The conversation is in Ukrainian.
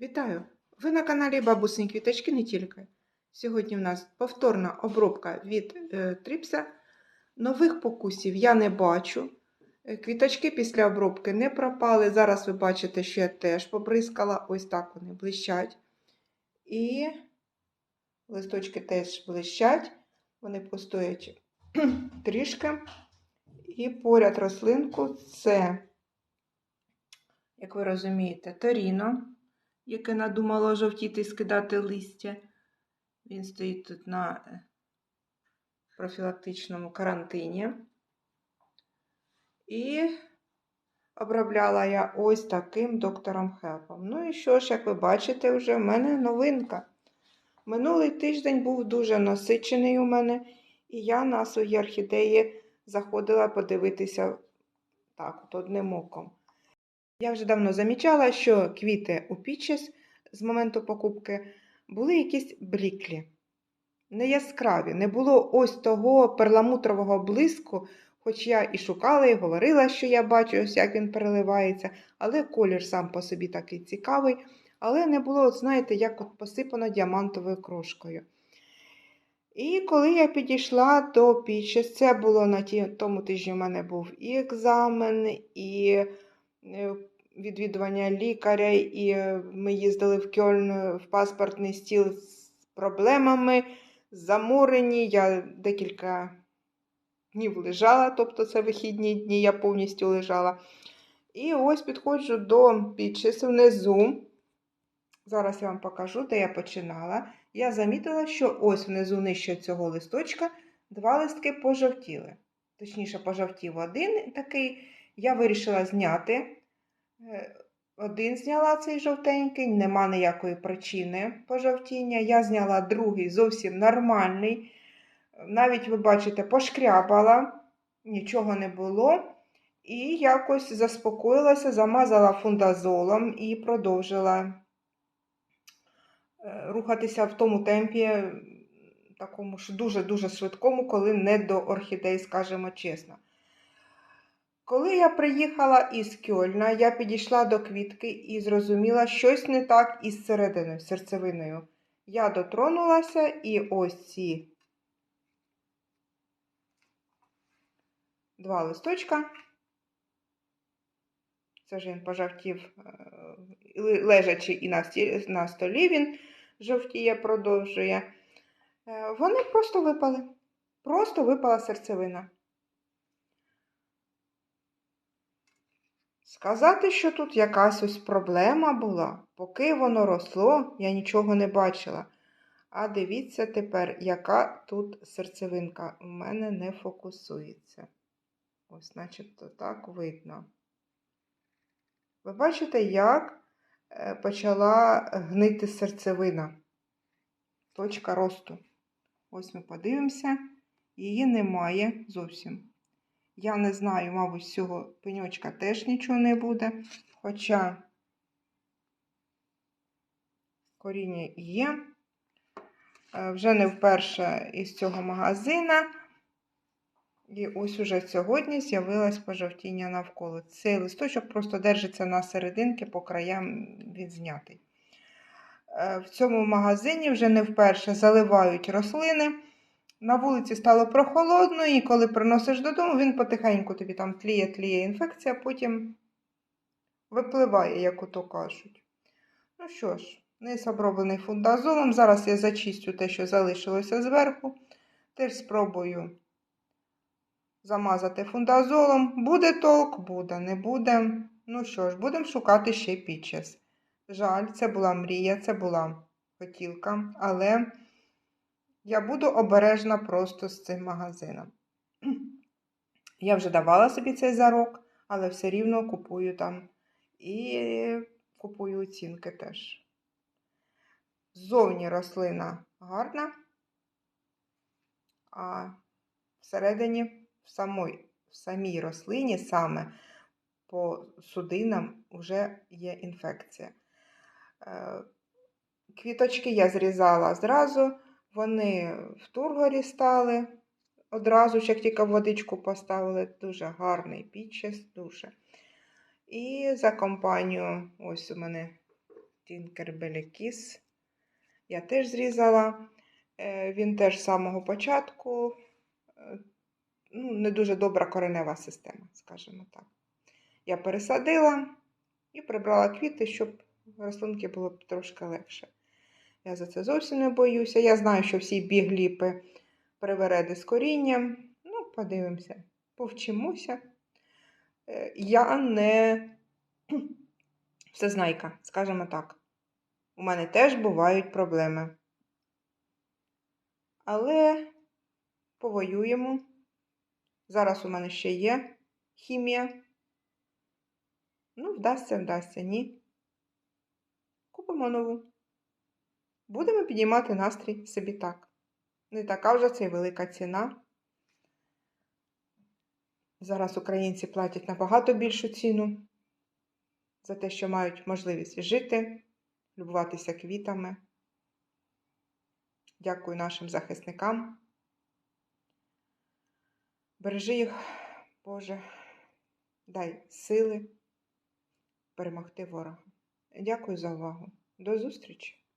Вітаю! Ви на каналі Бабусині Квіточки не тільки. Сьогодні в нас повторна обробка від е, тріпса. Нових покусів я не бачу. Е, Квіточки після обробки не пропали. Зараз ви бачите, що я теж побризкала. Ось так вони блищать. І листочки теж блищать. Вони постоять трішки. І поряд рослинку це, як ви розумієте, торіно яке надумало жовтіти і скидати листя. Він стоїть тут на е, профілактичному карантині. І обробляла я ось таким доктором Хелпом. Ну і що ж, як ви бачите, вже в мене новинка. Минулий тиждень був дуже насичений у мене, і я на свої орхідеї заходила подивитися так, от одним оком. Я вже давно замічала, що квіти у Пічес з моменту покупки були якісь бліклі, не яскраві, не було ось того перламутрового блиску, хоч я і шукала, і говорила, що я бачу, ось як він переливається, але колір сам по собі такий цікавий, але не було, от знаєте, як от посипано діамантовою крошкою. І коли я підійшла до Пічес, це було на тому тижні в мене був і екзамен, і відвідування лікаря, і е, ми їздили в Кьольн в паспортний стіл з проблемами, заморені. Я декілька днів лежала, тобто це вихідні дні, я повністю лежала. І ось підходжу до підчису внизу. Зараз я вам покажу, де я починала. Я замітила, що ось внизу нижче цього листочка два листки пожовтіли. Точніше, пожовтів один такий. Я вирішила зняти. Е, Один зняла цей жовтенький, нема ніякої причини пожовтіння. Я зняла другий зовсім нормальний. Навіть, ви бачите, пошкрябала, нічого не було. І якось заспокоїлася, замазала фундазолом і продовжила е, рухатися в тому темпі, такому ж дуже-дуже швидкому, коли не до орхідей, скажімо чесно. Коли я приїхала із Кьольна, я підійшла до квітки і зрозуміла, щось не так із серединою, серцевиною. Я дотронулася і ось ці два листочка. Це ж він пожовтів, е, лежачи і на, столі він жовтіє, продовжує. Е, Вони просто випали. Просто випала серцевина. Сказати, що тут якась ось проблема була, поки воно росло, я нічого не бачила. А дивіться тепер, яка тут серцевинка. У мене не фокусується. Ось, начебто так видно. Ви бачите, як е, почала гнити серцевина. Точка росту. Ось ми подивимося, її немає зовсім. Я не знаю, мабуть, з цього пеньочка теж нічого не буде. Хоча коріння є. Е, Вже не вперше із цього магазина. І ось уже сьогодні з'явилось пожовтіння навколо. Цей листочок просто держиться на серединки, по краям відзнятий. Е, В цьому магазині вже не вперше заливають рослини. На вулиці стало прохолодно, і коли приносиш додому, він потихеньку тобі там тліє-тліє інфекція, потім випливає, як ото кажуть. Ну що ж, низ оброблений фундазолом. Зараз я зачистю те, що залишилося зверху. Теж спробую замазати фундазолом. Буде толк, буде, не буде. Ну що ж, будемо шукати ще підчас. Жаль, це була мрія, це була хотілка, але. Я буду обережна просто з цим магазином. Я вже давала собі цей зарок, але все рівно купую там і купую оцінки теж. Ззовні рослина гарна, а всередині, в самій, в самій рослині, саме по судинам, вже є інфекція. Е, Квіточки я зрізала зразу. Вони в тургорі стали. Одразу ж, як тільки водичку поставили, дуже гарний підчас, дуже. І за компанію, ось у мене Тінкербелікіс. Я теж зрізала. Е, Він теж з самого початку. е, Ну, не дуже добра коренева система, скажімо так. Я пересадила і прибрала квіти, щоб рослинки було трошки легше. Я за це зовсім не боюся. Я знаю, що всі бігліпи привереди з корінням. Ну, подивимося, повчимося. Е, Я не всезнайка, скажімо так. У мене теж бувають проблеми. Але повоюємо. Зараз у мене ще є хімія. Ну, вдасться, вдасться, ні. Купимо нову. Будемо підіймати настрій собі так. Не така вже це й велика ціна. Зараз українці платять набагато більшу ціну за те, що мають можливість жити, любуватися квітами. Дякую нашим захисникам. Бережи їх, Боже, дай сили перемогти ворога. Дякую за увагу. До зустрічі!